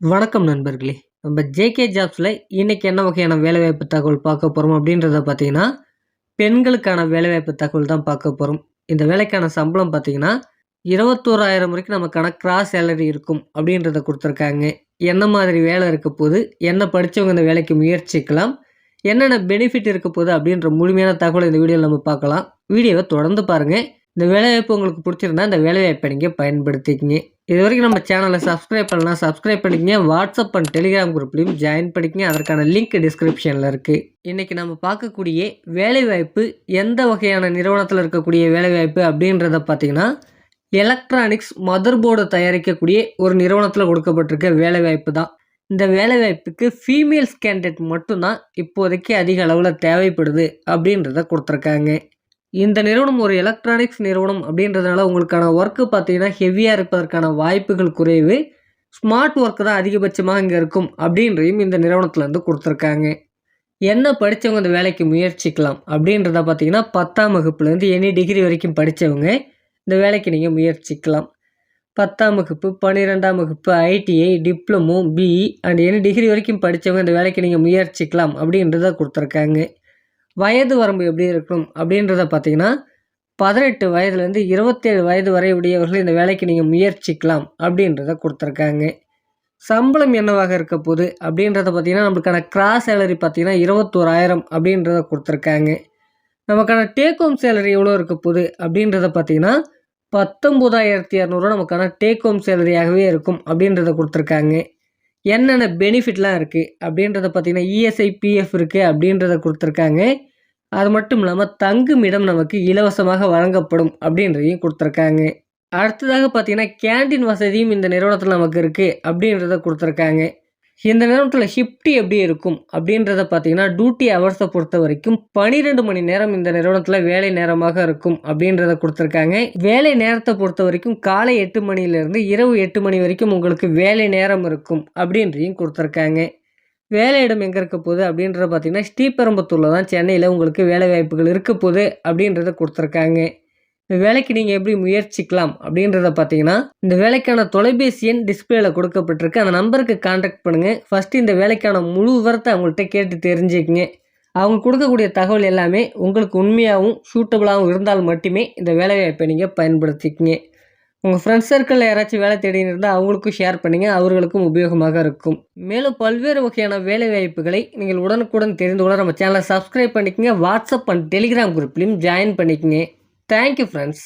வணக்கம் நண்பர்களே. நம்ம ஜேகே ஜாப்ஸில் இன்றைக்கி என்ன வகையான வேலைவாய்ப்பு தகவல் பார்க்க போகிறோம் அப்படின்றத பார்த்தீங்கன்னா பெண்களுக்கான வேலைவாய்ப்பு தகவல் தான் பார்க்க போகிறோம் இந்த வேலைக்கான சம்பளம் பார்த்தீங்கன்னா இருபத்தோராயிரம் வரைக்கும் நமக்கான கிராஸ் சேலரி இருக்கும் அப்படின்றத கொடுத்துருக்காங்க. என்ன மாதிரி வேலை இருக்க போது என்ன படித்தவங்க இந்த வேலைக்கு முயற்சிக்கலாம்? என்னென்ன பெனிஃபிட் இருக்க போகுது அப்படின்ற முழுமையான தகவல் இந்த வீடியோவில் நம்ம பார்க்கலாம். வீடியோவை தொடர்ந்து பாருங்கள் இந்த வேலைவாய்ப்பு உங்களுக்கு பிடிச்சிருந்தா இந்த வேலைவாய்ப்பை நீங்கள் பயன்படுத்திக்கிங்க. இது வரைக்கும் நம்ம சேனலை சப்ஸ்கிரைப் பண்ணலாம் சப்ஸ்கிரைப் பண்ணிக்கங்க. வாட்ஸ்அப் அண்ட் டெலிகிராம் குரூப்லையும் ஜாயின் பண்ணிக்கங்க. அதற்கான லிங்க் டிஸ்கிரிப்ஷனில் இருக்குது இன்றைக்கி நம்ம பார்க்கக்கூடிய வேலைவாய்ப்பு எந்த வகையான நிறுவனத்தில் இருக்கக்கூடிய வேலைவாய்ப்பு அப்படின்றத பார்த்தீங்கன்னா எலக்ட்ரானிக்ஸ் மதர் போர்டு தயாரிக்கக்கூடிய ஒரு நிறுவனத்தில் கொடுக்கப்பட்டிருக்க வேலைவாய்ப்பு தான். இந்த வேலைவாய்ப்புக்கு ஃபீமேல்ஸ் கேண்டிடேட் மட்டும்தான் இப்போதைக்கு அதிக அளவில் தேவைப்படுது அப்படின்றத கொடுத்துருக்காங்க. இந்த நிறுவனம் ஒரு எலக்ட்ரானிக்ஸ் நிறுவனம் அப்படின்றதுனால உங்களுக்கான ஒர்க்கு பார்த்தீங்கன்னா ஹெவியாக இருப்பதற்கான வாய்ப்புகள் குறைவு. ஸ்மார்ட் ஒர்க்கு தான் அதிகபட்சமாக இங்கே இருக்கும் அப்படின்றையும் இந்த நிறுவனத்துலேருந்து கொடுத்துருக்காங்க. என்ன படித்தவங்க இந்த வேலைக்கு முயற்சிக்கலாம் அப்படின்றத பார்த்தீங்கன்னா பத்தாம் வகுப்புலேருந்து எனி டிகிரி வரைக்கும் படித்தவங்க இந்த வேலைக்கு நீங்கள் முயற்சிக்கலாம். பத்தாம் வகுப்பு பன்னிரெண்டாம் வகுப்பு ITI diploma BE and any degree வரைக்கும் படித்தவங்க இந்த வேலைக்கு நீங்கள் முயற்சிக்கலாம் அப்படின்றத கொடுத்துருக்காங்க. வயது வரம்பு எப்படி இருக்கணும் அப்படின்றத பார்த்தீங்கன்னா பதினெட்டு வயதுலேருந்து இருபத்தேழு வயது வரை உடையவர்கள் இந்த வேலைக்கு நீங்கள் முயற்சிக்கலாம் அப்படின்றத கொடுத்துருக்காங்க. சம்பளம் என்னவாக இருக்க போகுது அப்படின்றத பார்த்தீங்கன்னா நம்மளுக்கான கிராஸ் சேலரி பார்த்தீங்கன்னா இருபத்தோராயிரம் அப்படின்றத கொடுத்துருக்காங்க. நமக்கான டேக் ஹோம் சேலரி எவ்வளோ இருக்க போகுது அப்படின்றத பார்த்தீங்கன்னா பத்தொம்போதாயிரத்தி இரநூறுவா நமக்கான டேக் ஹோம் சேலரியாகவே இருக்கும் அப்படின்றத கொடுத்துருக்காங்க. என்னென்ன பெனிஃபிட்லாம் இருக்குது அப்படின்றத பார்த்தீங்கன்னா இஎஸ்ஐ பிஎஃப் இருக்குது அப்படின்றத கொடுத்துருக்காங்க. அது மட்டும் இல்லாமல் தங்கும் இடம் நமக்கு இலவசமாக வழங்கப்படும் அப்படின்றதையும் கொடுத்துருக்காங்க. அடுத்ததாக பார்த்தீங்கன்னா கேண்டீன் வசதியும் இந்த நிறுவனத்தில் நமக்கு இருக்குது அப்படின்றத கொடுத்துருக்காங்க. இந்த நேரத்தில் ஷிஃப்ட் எப்படி இருக்கும் அப்படின்றத பார்த்தீங்கன்னா டியூட்டி ஹவர்ஸை பொறுத்த வரைக்கும் பன்னிரெண்டு மணி நேரம் இந்த நிறுவனத்தில் வேலை நேரமாக இருக்கும் அப்படின்றத கொடுத்துருக்காங்க. வேலை நேரத்தை பொறுத்த வரைக்கும் காலை எட்டு மணிலேருந்து இரவு எட்டு மணி வரைக்கும் உங்களுக்கு வேலை நேரம் இருக்கும் அப்படின்றையும் கொடுத்துருக்காங்க. வேலையிடம் எங்கே இருக்க போகுது அப்படின்றத பார்த்தீங்கன்னா ஸ்ரீபெரும்பத்தூரில் தான் சென்னையில் உங்களுக்கு வேலை வாய்ப்புகள் இருக்க போகுது அப்படின்றத கொடுத்துருக்காங்க. இந்த வேலைக்கு நீங்கள் எப்படி முயற்சிக்கலாம் அப்படின்றத பார்த்தீங்கன்னா இந்த வேலைக்கான தொலைபேசி எண் டிஸ்பிளேல கொடுக்கப்பட்டிருக்கு. அந்த நம்பருக்கு கான்டாக்ட் பண்ணுங்கள் ஃபஸ்ட்டு இந்த வேலைக்கான முழு விவரத்தை அவங்கள்ட்ட கேட்டு தெரிஞ்சுக்கங்க. அவங்க கொடுக்கக்கூடிய தகவல் எல்லாமே உங்களுக்கு உண்மையாகவும் சூட்டபுளாகவும் இருந்தால் மட்டுமே இந்த வேலைவாய்ப்பை நீங்கள் பயன்படுத்திக்கிங்க. உங்கள் ஃப்ரெண்ட்ஸ் சர்க்கிளில் யாராச்சும் வேலை தேடின்னு இருந்தால் அவங்களுக்கும் ஷேர் பண்ணுங்கள் அவர்களுக்கும் உபயோகமாக இருக்கும். மேலும் பல்வேறு வகையான வேலை வாய்ப்புகளை நீங்கள் உடனுக்குடன் தெரிந்து கொள்ள நம்ம சேனலை சப்ஸ்கிரைப் பண்ணிக்கங்க. வாட்ஸ்அப் அண்ட் டெலிகிராம் குரூப்லையும் ஜாயின் பண்ணிக்கங்க. Thank you friends